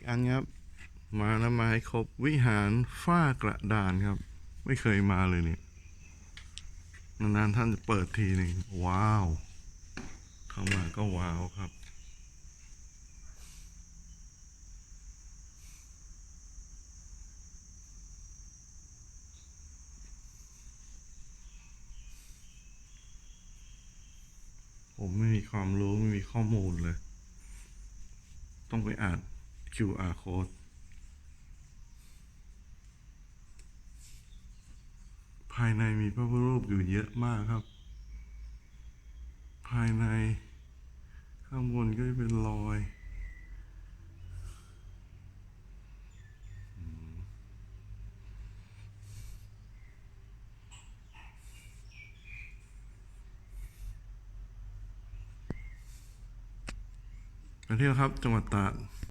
อีกอันครับ มาแล้วมาให้ครบวิหารฝ้ากระดานครับ ไม่เคยมาเลยเนี่ยนานๆท่านจะเปิดทีหนึ่งว้าว เข้ามาก็ว้าวครับผมไม่มีความรู้ไม่มีข้อมูลเลย ต้องไปอ่าน QR code ภายในมีพระพุทธรูปอยู่เยอะมากครับ ภายในข้างบนก็จะเป็นรอยไปเที่ยวครับ จังหวัดตราด